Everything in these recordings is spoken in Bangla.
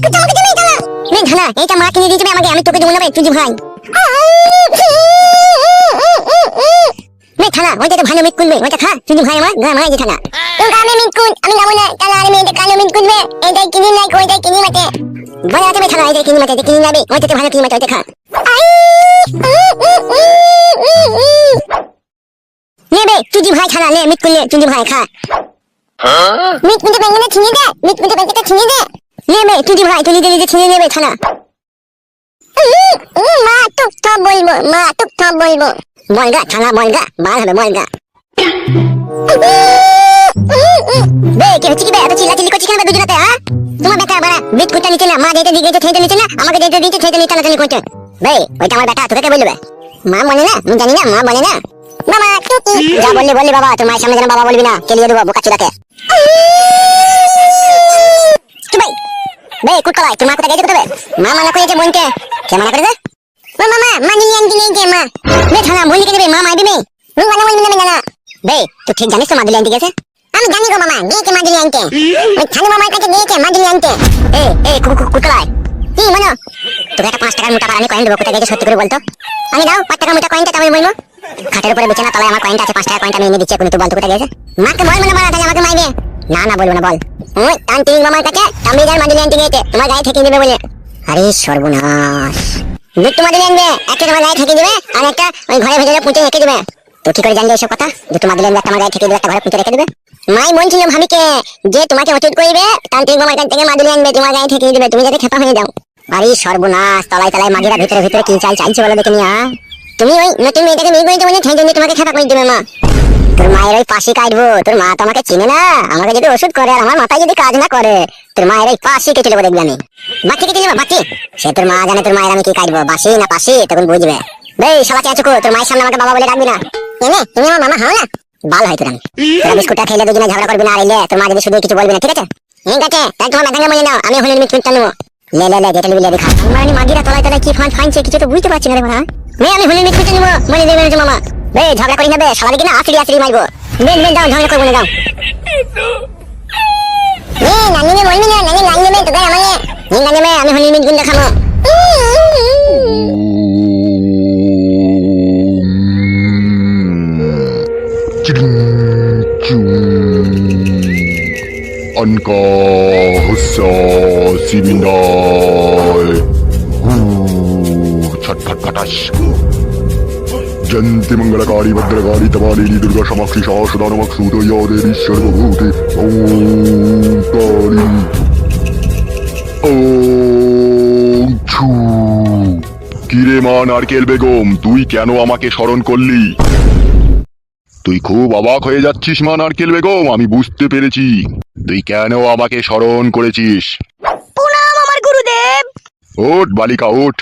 একটু আমাকে দেবে নে ধানা এইটা মা কিনে দিয়েছে আমাকে আমি তোকে দেবো না তুই ভাই। নে থানা ওইটা তো ভালো মিট কুনবে ওইটা খা তুই যে ভাই আমার গা মাই যে থানা তোর গামে মিট কুন আমি না তাহলে আর মেয়েটা কালো মিট কুনবে এইটাই কিনি নাই ওইটাই কিনি মাতে বলে আছে থানা এইটাই কিনি মাতে কিনি যাবে ওইটা তো ভালো কিনি মাতে ওইটা খা। নেবে তুই ভাই থানা নে মিট কুনলে তুই ভাই খা। মিট ছিনিয়ে দে মিট ছিনিয়ে দে। নেবে তুই ভাই তুই নিজে নিজে ছিনিয়ে নেবে থানা মা টুক টপ বলব মা টুক টপ বলব। বলগা থানা বলগা বার হবে বলগা। বে কি হচ্ছে কি বে? এত চিল্লাচিল্লি করছিস কেন বে দুজনাতে হ্যাঁ? তোমার বেটা বাড়া বিট কুটা নিচে না মা যেতে দিকে যেতে নিচে না আমাকে যেতে দিতে ঠেতে নিতে টানাটানি করছে। বে ওইটা আমার বেটা তোকে বলবে? মা বলে না আমি জানি না মা বলে না। বাবা টুকি। যা বললি বললি বাবা তোর মায়ের সামনে যেন বাবা বলবি না কেলিয়ে দেবো বোকা চুদাকে। ভাই বে কুটকলাই তুই মা কোথায় গেছে কোথায় মা মানা করেছে বোনকে। কে মানা করেছে? মা মামা মা নিয়ে আনতে নেই মা? বে থানা বলি কে দেবে, মা মাইবে নে রু মানা বলবি না না বে, তুই ঠিক জানিস তো মাদুলি আনতে গেছে? আমি জানি গো মামা গিয়েছে মাদুলি আনতে? ওই থানু মামার কাছে গিয়েছে মাদুলি আনতে? এ এ কুটকলাই কি, মনে? তোকে একটা পাঁচ টাকার মোটা পারানি কয়েন দেবো, কোথায় গেছে সত্যি করে বলতো? আমি দাও পাঁচ টাকার মোটা কয়েনটা তবে বলব। খাটের উপরে বিছানা তলায় আমার কয়েনটা আছে, পাঁচ টাকার কয়েনটা আমি এনে দিচ্ছি এখন তুই বলতো কোথায় গেছে? মাকে বল মানে তাহলে আমাকে মাইবে না না, বলব না, বল। ওই তান্ত্রিক মামার কাছে তাম্বিজার মাদুলি আনতে গিয়েছে। তোমার গায়ে ঠেকিয়ে দেবে বলে। আরে সর্বনাশ। দুটো মাদুলি আনবে একটা তোমার গায়ে ঠেকিয়ে দেবে, আর একটা ওই ঘরে ভেতরে পুঁতে রেখে দেবে। তো কি করে জানলে এসব কথা? দুটো মাদুলি আনবে, একটা গায়ে ঠেকিয়ে দেবে, একটা ঘরে পুঁতে রেখে দেবে। মাই বলছিল ভাবিকে, যে তোমাকে অচুত করবে তান্ত্রিক মামার কাছ থেকে মাদুলি আনবে, তোমার গায়ে ঠেকিয়ে দেবে, তুমি যাতে খেপা হয়ে যাও। আরে সর্বনাশ, তলায় তলায় মাগিরা ভিতরে ভিতরে কি চাল চাইছে বলে দেখে নিয়া তুমি ওই নতুন মেয়েটাকে করেছ বলে সেই জন্য তোমাকে খেপা করে দেবে মা। তোর মায়ের ওই পাশি কাটবো। তোর মা তো আমাকে চিনে না। আমাকে যদি ওষুধ করে আর আমার মাথায় যদি কাজ না করে, তোর মায়ের ওই পাশি কেটে দেবো দেখবি আমি। বাচ্চা কেটে দেবো, বাচ্চি। সে তোর মা জানে তোর মায়ের আমি কি কাটবো, বাসি না পাশি, তখন বুঝবে। বেই চেঁচুকো তোর মায়ের সামনে আমাকে বাবা বলে ডাকবি না। এনে তুমি আমার মামা হও না বাল হয় তোর আমি। বিস্কুটটা খেলে দুজনে ঝগড়া করবি না, আর এলে তোর মা যদি শুধু কিছু বলবি না, ঠিক আছে? ঠিক আছে তাই তোমার মনে নাও, আমি হলেন মিট মিটটা নেব। লে লে লে, যেটা নিবি দেখা। মানে মাগিরা তলায় তলায় কি ফান ফাইনছে কিছু তো বুঝতে পারছি না রে আমি হলেন মিট মিটটা নেব, বলে দেবে না মামা। বে ঝগড়া করি না বে কিনা দিকে না আছড়ি আছড়ি মারব। মেন মেন যাও, ঝগড়া করব না, যাও। বে নানি নে বলবি না নানি নানি মে তো গায় আমাকে। নি নানি মে আমি হলি মিট গুন্ডা খামো 안가 허사 시민다 후 ভজ্জন্তি মঙ্গলকারী ভদ্রকারী তবালিনী দুর্গা সমাক্ষী সহসদানমক সুদয়োদের সর্বভূতে ওম কালী ওম ছু। কিরে মা নারকেল বেগম তুই কেন আমাকে স্মরণ করলি? তুই খুব অবাক হয়ে যাচ্ছিস মা নারকেল বেগম আমি বুঝতে পেরেছি। তুই কেন আমাকে স্মরণ করেছিস? প্রণাম আমার গুরুদেব। ওঠ বালিকা ওঠ।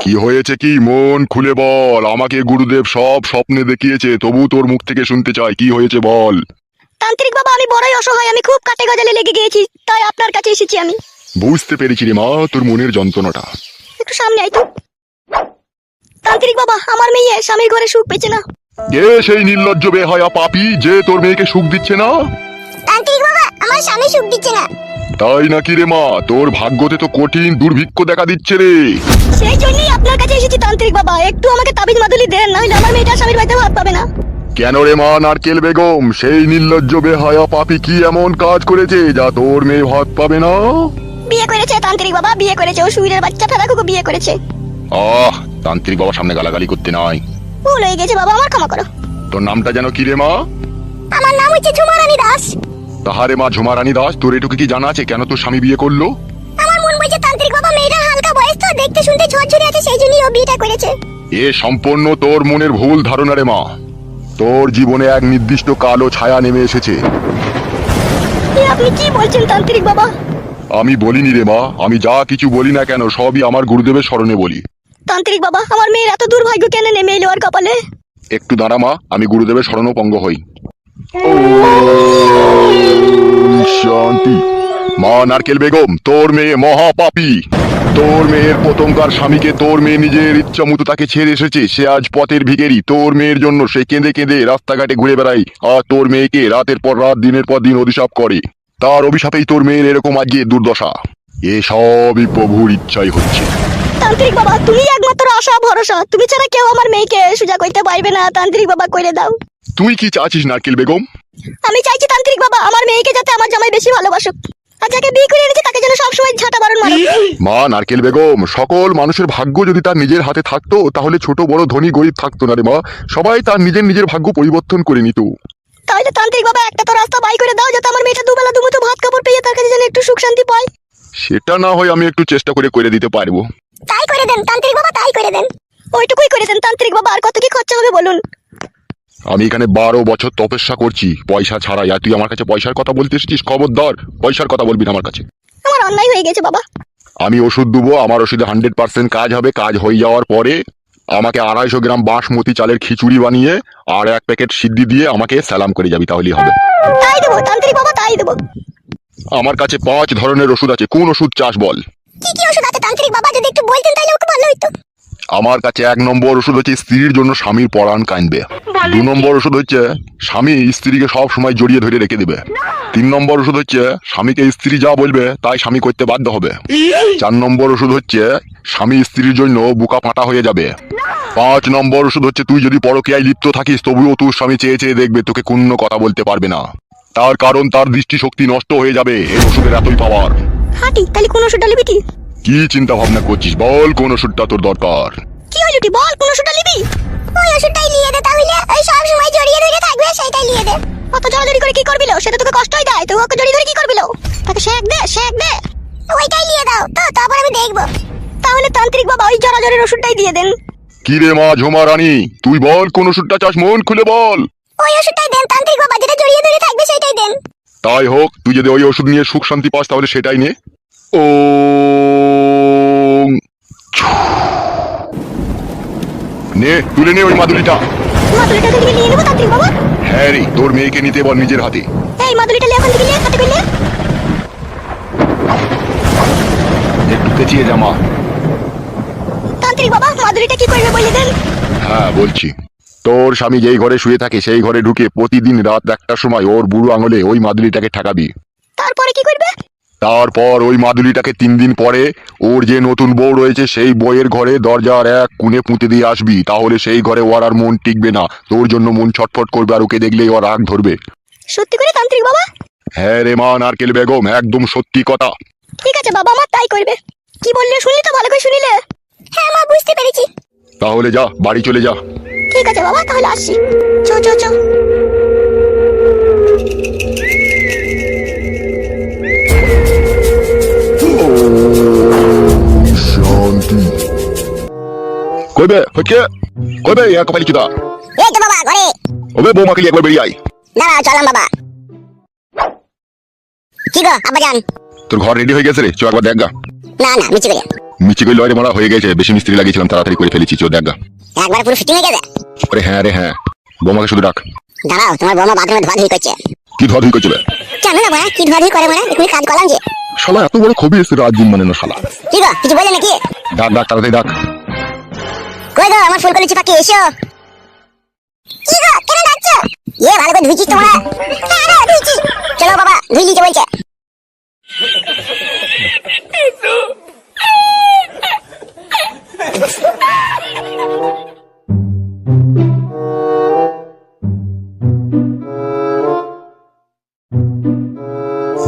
কি হয়েছে কি? মন খুলে বল। আমাকে গুরুদেব সব স্বপ্নে দেখিয়েছে তবু তোর মুখ থেকে শুনতে চাই। কি হয়েছে বল। তান্ত্রিক বাবা আমি বড়ই অসহায়। আমি খুব কাটে গজালে লেগে গিয়েছি। তাই আপনার কাছে এসেছি আমি। বুঝতে পেরেছি রে মা তোর মনের যন্ত্রণাটা। একটু সামনে আই তো। তান্ত্রিক বাবা আমার মেয়ে স্বামীর ঘরে সুখ পেয়েছে না। কে সেই নির্লজ্জ বেহায়া পাপি যে তোর মেয়েকে সুখ দিচ্ছে না? তান্ত্রিক বাবা আমার স্বামী সুখ দিচ্ছে না। তাই নাকি রে মা? তোর ভাগ্যতে তো কঠিন দুর্ভিক্ষ দেখা দিচ্ছে রে। সেই জন্যই আপনার কাছে এসেছি তান্ত্রিক বাবা। একটু আমাকে তাবিজ মাদুলি দেন নইলে আমার মেয়েটা স্বামীর বাড়িতে ভাত পাবে না। কেন রে মা নারকেল বেগম? সেই নির্লজ্জ বেহায়া পাপি কি এমন কাজ করেছে যা তোর মেয়ে ভাত পাবে না? বিয়ে করেছে তান্ত্রিক বাবা বিয়ে করেছে। ও সুইরের বাচ্চা ফেরাকুকে বিয়ে করেছে। আহ তান্ত্রিক বাবার সামনে গালাগালি করতে নাই। ভুল হয়ে গেছে বাবা আমার ক্ষমা করো। তোর নামটা যেন কি রে মা? আমার নাম হচ্ছে ঝুমারানী দাস। তাহারে মা ঝুমারানী দাস তোর এটুকু কি জানা আছে? কেন তোর স্বামী বিয়ে করল? আমার মন বলছে তান্ত্রিক বাবা মেয়েটা হালকা বয়স তো দেখতে শুনতে ঝরঝরে আছে সেই জন্যই ও বিয়েটা করেছে। এ সম্পূর্ণ তোর মনের ভুল ধারণা রে মা। তোর জীবনে এক নির্দিষ্ট কালো ছায়া নেমে এসেছে। আপনি কি বলছেন তান্ত্রিক বাবা? আমি বলিনি রে মা আমি যা কিছু বলি না কেন সবই আমার গুরুদেবের স্মরণে বলি। তান্ত্রিক বাবা আমার মেয়ের এত দুর্ভাগ্য কেন নেমে এলো আর কপালে? একটু দাঁড়া মা আমি গুরুদেবের স্মরণপঙ্গ হই। শান্তি। মা নারকেল বেগম, তোর মেয়ে মহাপাপী। তোর মেয়ের প্রথমকার স্বামীকে তোর মেয়ে নিজের ইচ্ছা মতো তাকে ছেড়ে এসেছে, সে আজ পথের ভিগেরি তোর মেয়ের জন্য সে কেঁদে কেঁদে রাস্তাঘাটে ঘুরে বেড়াই আর তোর মেয়েকে রাতের পর রাত, দিনের পর দিন অভিশাপ করে। তার অভিশাপেই তোর মেয়ের এরকম আজকে দুর্দশা। এসবই প্রভুর ইচ্ছাই হচ্ছে। তান্ত্রিক বাবা তুমি একমাত্র আশা, ভরসা। তুমি ছাড়া কেউ আমার মেয়েকে সুজা করতে পারবে না। তান্ত্রিক বাবা করে দাও। তুই কি চাচ্ছিস নারকেল বেগম? আমি চাইছি তান্ত্রিক বাবা আমার মেয়েকে যাতে আমার জামাই বেশি ভালোবাসুক। আর যাকে বিয়ে করে এনেছে তাকে যেন সবসময় ঝাঁটা বারণ মারো মা নারকেল বেগম সকল মানুষের ভাগ্য যদি তার নিজের হাতে থাকতো তাহলে ছোট বড় ধনী গরিব থাকতো না রে মা। সবাই তার নিজের নিজের ভাগ্য পরিবর্তন করে নিত। তাহলে তান্ত্রিক বাবা একটা তো রাস্তা বাই করে দাও যাতে আমার মেয়েটা দুবেলা দুমুঠো ভাত কাপড় পেয়ে তার কাছে যেন একটু সুখ শান্তি পায়। সেটা না হয় আমি একটু চেষ্টা করে করে দিতে পারব। তাই করে দেন তান্ত্রিক বাবা তাই করে দেন। ওইটুকুই করে দেন তান্ত্রিক বাবা আর কত কি খরচা হবে বলুন। আমি এখানে বারো বছর তপস্যা করছি। পয়সা ছাড়াই। আর তুই আমার কাছে পয়সার কথা বলতে এসেছিস? খবরদার পয়সার কথা বলবি না আমার কাছে। আমার অন্যায় হয়ে গেছে বাবা। আমি ওষুধ দেবো আমার ওষুধে হান্ড্রেড পার্সেন্ট কাজ হবে। কাজ হয়ে যাওয়ার পরে আমাকে আড়াইশো গ্রাম বাসমতি চালের খিচুড়ি বানিয়ে আর এক প্যাকেট সিদ্ধি দিয়ে আমাকে সালাম করে যাবি তাহলেই হবে। তাই দেবো তান্ত্রিক বাবা তাই দেবো। আমার কাছে পাঁচ ধরনের ওষুধ আছে। কোন ওষুধ চাস বল। কি কি ওষুধ আছে তান্ত্রিক বাবা? যদি একটু বলতেন তাহলে ওকে ভালো হইতো। আমার কাছে এক নম্বর ওষুধ হচ্ছে স্ত্রীর জন্য স্বামীর পরাণ কাঁদবে দু নম্বর ওষুধ হচ্ছে স্বামী স্ত্রীকে সব সময় জড়িয়ে ধরে রেখে দেবে। তিন নম্বর ওষুধ হচ্ছে স্বামীকে স্ত্রী যা বলবে তাই স্বামী করতে বাধ্য হবে। চার নম্বর ওষুধ হচ্ছে স্বামী স্ত্রীর জন্য বুকা ফাটা হয়ে যাবে। পাঁচ নম্বর ওষুধ হচ্ছে তুই যদি পরকীয়ায় লিপ্ত থাকিস তবুও তোর স্বামী চেয়ে চেয়ে দেখবে তোকে কোনো কথা বলতে পারবে না। তার কারণ তার দৃষ্টিশক্তি নষ্ট হয়ে যাবে এই ওষুধের এতই পাওয়ার হাঁটি তাহলে কোন নিবি তুই? কি চিন্তা ভাবনা করছিস? বল কোন ওষুধটা তোর দরকার। কি হইল তুই বল কোন ওষুধটা নিবি? ওই ওষুধটাই নিয়ে দে তাহলে। ওই সব সময় জড়িয়ে ধরে থাকবে সেটাই নিয়ে দে। অত জড়াজড়ি করে কি করবিলো? সেটা তোকে কষ্টই দেয়। তুই ওকে জড়িয়ে ধরে কি করবিলো? তাকে শেক দে শেক দে। ওইটাই নিয়ে দাও। তো তারপর আমি দেখব। তাহলে তান্ত্রিক বাবা ওই জড়াজড়ির ওষুধটাই দিয়ে দেন। কি রে মা ঝুমা রানী? তুই বল কোন ওষুধটা চাস? মন খুলে বল। ওই ওষুধটাই দেন তান্ত্রিক বাবা। যেটা জড়িয়ে ধরে থাকবে সেটাই দেন। তাই হোক তুই যদি ওই ওষুধ নিয়ে সুখ শান্তি পাস তাহলে সেটাই নে। ও নে তুলে নে ওই মাদুলিটা। মাদুলিটা এখান থেকে নিয়ে নেব তান্ত্রিক বাবা। হ্যাঁ রে তোর মেয়েকে নিতে বল নিজের হাতে। এই মাদুলিটা নিয়ে এখান থেকে নিয়ে হাতে একটু পেঁচিয়ে জামা তান্ত্রিক বাবা মাদুলিটা কি করবে বলে দেন। হ্যাঁ বলছি। তোর স্বামী যেই ঘরে শুয়ে থাকে সেই ঘরে ঢুকে প্রতিদিন রাত একটার সময় ওর বুড়ো আঙুলে ওই মাদুলিটাকে ঠেকাবি। তারপরে কি করবে? তারপর ওই মাদুলিটাকে তিন দিন পরে ওর যে নতুন বউ রয়েছে সেই বইয়ের ঘরে দরজার এক কোণে পুঁতে দিয়ে আসবি। তাহলে সেই ঘরে ওর আর মন টিকবে না। তোর জন্য মন ছটফট করবে আর ওকে দেখলেই ওর রাগ ধরবে। সত্যি করে তান্ত্রিক বাবা? হ্যাঁ রে মা নারকেল বেগম একদম সত্যি কথা। ঠিক আছে বাবা আমার তাই করবে। কি বললে শুনলি তো ভালো করে শুনিলে? হ্যাঁ মা বুঝতে পেরেছি। তাহলে যা বাড়ি চলে যা। ঠিক আছে বাবা তাহলে আসছি। চো চো চো। কইবে হচ্ছে কইবে এক কপালি চুদা এই তো বাবা ঘরে ওবে বৌমাকে নিয়ে একবার বেরিয়ে আয় দাঁড়াও চলাম বাবা কি গো আব্বা জান তোর ঘর রেডি হয়ে গেছে রে চো একবার দেখ গা না না মিছি করে মিচি কই লয়রে মারা হয়ে গেছে বেশি মিস্ত্রি লাগিয়েছিলাম তাড়াতাড়ি করে ফেলেছি চো দেখ গা একবার পুরো ফিটিং হয়ে গেছে আরে হ্যাঁ রে হ্যাঁ বৌমাকে শুধু ডাক দাঁড়াও তোমার বৌমা বাথরুমে ধোয়া ধুই করছে কি ধোয়া ধুই করছিল কেন না মারা কি ধোয়া ধুই করে মারা এখনই কাজ করলাম যে শালা এত বড় খবি এসে রাত দিন মানে না শালা কি গো কিছু বললে নাকি ডাক ডাক তাড়াতাড়ি ডাক কই গো, আমার ফুল কলিছি পাখি, এসো। কি গো, কেন ডাকছো? এ, ভালো করে ধুইছিস তোমরা। হ্যাঁ রে ধুইছি। চলো বাবা, ধুই বলছে।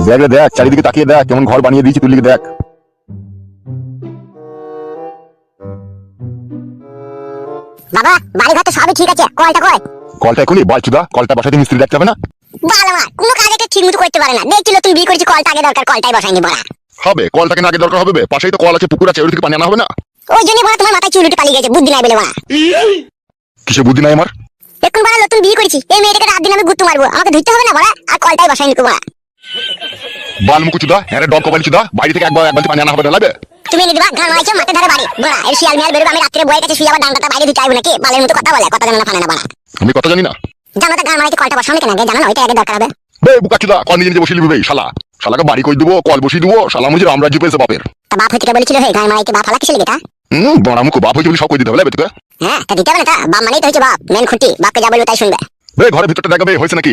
দেখ দেখ চারিদিকে তাকিয়ে দেখ, কেমন ঘর বানিয়ে দিয়েছি, তুই দেখ। বাবা বাড়ি ঘর তো সবই ঠিক আছে। কলটা কয় কলটা এখনই? বল চুদা কলটা বসাতে মিস্ত্রি দেখতে হবে না? বাল আমার কোনো কাজ একটা ঠিক মতো করতে পারে না। দেখছিল তুমি বিয়ে করেছি কলটা আগে দরকার কলটাই বসাইনি বলা হবে কলটাকে না আগে দরকার হবে? পাশেই তো কল আছে পুকুর আছে ওই থেকে পানি আনা হবে না? ওই জন্য বলা তোমার মাথায় চুল উঠে পালিয়ে গেছে বুদ্ধি নাই বলে বলা কিসে বুদ্ধি নাই আমার? এখন বলা নতুন বিয়ে করেছি এই মেয়েটাকে রাত দিন আমি গুত্তু মারবো। আমাকে ধুইতে হবে না বলা আর কলটাই বসাই নিকো বলা বালমুকু চুদা হ্যাঁ ডগ কপালি চুদা বাইরে থেকে একবার এক বালতি পানি আনা হবে না তুমি এনে দিবা গান মাইছো মাঠে ধারে বাড়ি। বলা এর শিয়াল মিয়াল বেরোবে আমি রাত্রে বইয়ের কাছে শুয়ে আবার ডান্ডাটা বাইরে দিতে আইবো নাকি? বালের মতো কথা বলে কথা জানা না ফানা না বলা আমি কথা জানি না। জানো তো গান মারাইতে কলটা বসানো কেন জানো না ওইটা আগে দরকার হবে। বে বুকা চুদা কল নিজে নিজে বসিয়ে লিবি শালা। শালাকে বাড়ি কই দেবো কল বসিয়ে দেবো শালা মুঝে রামরাজ্য পেয়েছে বাপের। তা বাপ হইতে বলেছিল হে গান মারাইতে বাপ হালা কিসে লেগে তা? হুম বড়া মুখো বাপ হয়েছে বলে সব কই দিতে হবে তোকে হ্যাঁ তা দিতে হবে না তা বাপ মানেই তো হচ্ছে বাপ মেন খুঁটি বাপকে যা বলব তাই শুনবে। বে ঘরের ভিতরটা দেখাবে হয়েছে নাকি?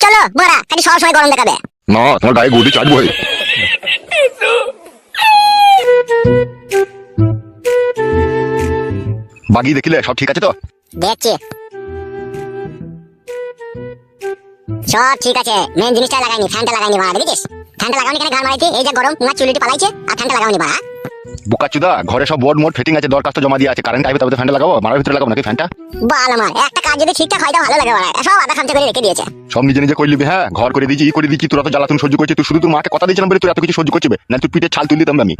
চলো বড়া খালি সব সময় গরম দেখাবে। না তোমার গায়ে গদি চাটবো হে। বাগি দেখিলে সব ঠিক আছে তো? দেখছি। সব ঠিক আছে। মেন জিনিসটা লাগাইনি ফ্যানটা লাগাইনি বাড়া দেখেছিস ফ্যানটা লাগাওনি কেন ঘর মারাইছি? এই যে গরম তোমার চুলিটি পালাইছে আর ফ্যানটা লাগাওনি বাড়া। বোকাচুদা ঘরে সব বোর্ড মোড ফিটিং আছে দরখাস্ত জমা দিয়ে আছে কারেন্ট আইবে তবে তো ফ্যানটা লাগাবো মারার ভিতরে লাগাবো নাকি ফ্যানটা বাল আমার একটা কাজ যদি ঠিকঠাক হয় তাও ভালো লাগে বাড়া। সব আধা খামচা করে রেখে দিয়েছে। সব নিজে নিজে করলি হ্যাঁ? ঘর করে দিয়েছি ই করে দিচ্ছি তোরা তো জ্বালাতন সহ্য করছিস তুই শুধু তোর মাকে কথা দিয়েছিলাম বলে তুই এত কিছু সহ্য করছিস না তুই পিঠে ছাল তুলে দিতাম আমি।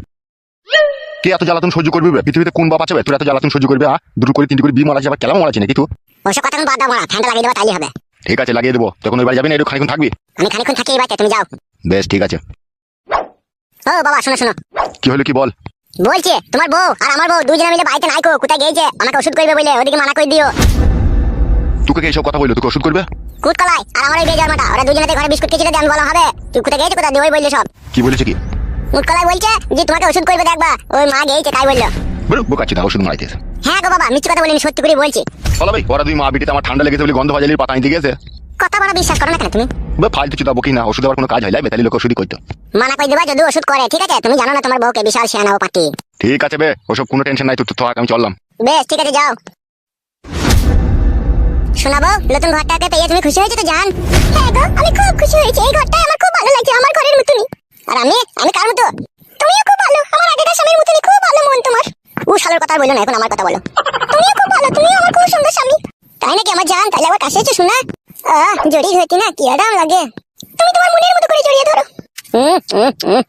কে এত জ্বালাতন সহ্য করবি? পৃথিবীতে কোন বাপ আছে? তুই এত জ্বালাতন সহ্য করবি দুটো করে তিনটি করে বি মারা যাবে কেমন মারা নাকি তুই? ওসব কথা বাদ দাও মারা ফ্যানটা লাগিয়ে দেবো তাইলে হবে। ঠিক আছে লাগিয়ে দেবো। তখন ওই বাড়ি যাবি না একটু খানিক্ষণ থাকবি? আমি খানিক্ষণ থাকি এই বাড়িতে তুমি যাও। বেশ ঠিক আছে। ও বাবা শোনো শোনো। কি হলো কি বল? বলছে তোমার বউ আর আমার বউ দুজনে মিলে বাড়িতে নাইকো কোথায় গিয়েছে? আমাকে ওষুধ করবে বলে ওদিকে মানা করে দিও। তোকে কে এইসব কথা বলল? তোকে ওষুধ করবে? কুট কলাই আর আমার ওই বেজার মাটা ওরা দুজনেতে ঘরে বিস্কুট খেয়েছিল দেন বলা হবে তুই কোথায় গিয়েছে কোথায় দিয়ে ওই বললে সব? কি বলেছে কি? মুট কলাই বলছে যে তোমাকে ওষুধ করবে দেখবা। ওই মা গিয়েছে তাই বলল। বোকাচ্ছি ওষুধ মারাইতেছে হ্যাঁ গো বাবা মিথ্যে কথা বলিনি সত্যি করে বলছি। বলো ভাই ওরা দুই মা বিটিতে আমার ঠান্ডা লেগেছে বলে গন্ধ ভাজালির পাতা আনতে গেছে কথা বড় বিশ্বাস করো না কেন তুমি? বে ফালতু চুদা বকি না ওষুধ আবার কোনো কাজ হয় লোক ওষুধই করতো। মানা করে দেবা যদি ওষুধ করে ঠিক আছে? তুমি জানো না তোমার বউকে বিশাল শেয়ানা ও ঠিক আছে বে ওসব কোনো টেনশন নাই তুই তো থাক আমি চললাম। বেশ ঠিক আছে যাও। শোনাবো নতুন ঘরটাকে পেয়ে তুমি খুশি হয়েছো তো জান? হ্যাঁ গো আমি খুব খুশি হয়েছি এই ঘরটা আমার আর আমি? আমি কার মতো? তুমিও খুব ভালো। আমার আগেকার স্বামীর মতনই খুব ভালো মন তোমার। ও শালার কথা বলো না, এখন আমার কথা বলো। তুমিও খুব ভালো, তুমিও আমার খুব সুন্দর স্বামী। তাই নাকি আমার জান? তাহলে আবার কাছে এসে, শোনা। আহ জড়িয়ে হইতি না, কি আরাম লাগে। তুমি তোমার মনের মতো করে জড়িয়ে ধরো। হুম হুম হুম।